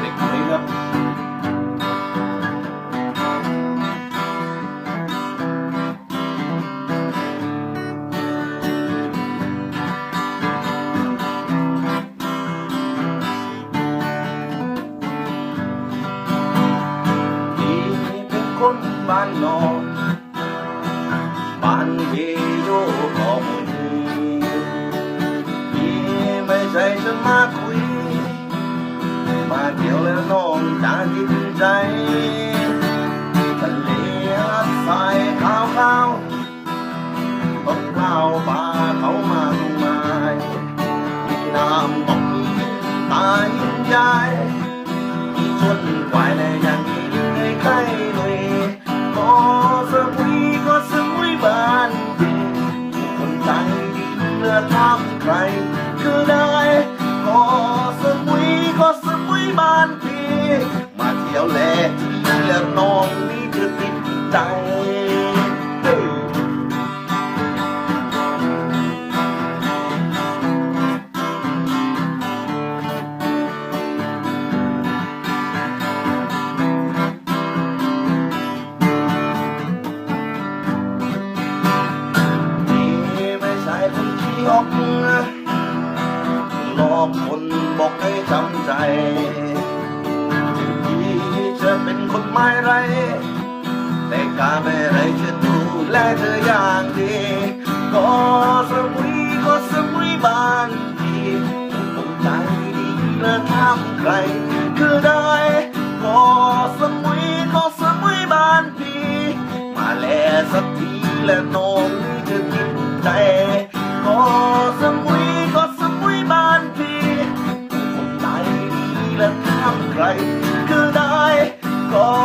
เด็กคนนี้ครับพี่เป็นคนบ้านนอกบ้านพี่อยู่ก็มุนพี่ไม่ใช่จะมาคุย น้องจะติดใจทะเลทรายขาวขาวต้นข้าวปลาเขามาลงมาน้ำตกตายยายมีชนควายในอย่างนี้เลยใครเลยก็สมุยก็สมุยบ้านดีคนใจดีเลือทำใครคือได้ก็สมุยก็สมุยบ้านพี่ มาเที่ยวแลที่และน้องนี่จะติดใจนี่ไม่ใช่คนที่อกหลอกคนบอกให้จำใจ เป็นคนไม่ไร แต่กาไม่ไรจะดูแลเธออย่างดีก็สมุยก็สมุยบ้านพี่ผมใจดีและทำใคร คือได้ก็สมุยก็สมุยบ้านพี่มาแลสักทีและน้องนี่จะติดใจก็สมุยก็สมุยบ้านพี่ผมใจดีและทำใคร 거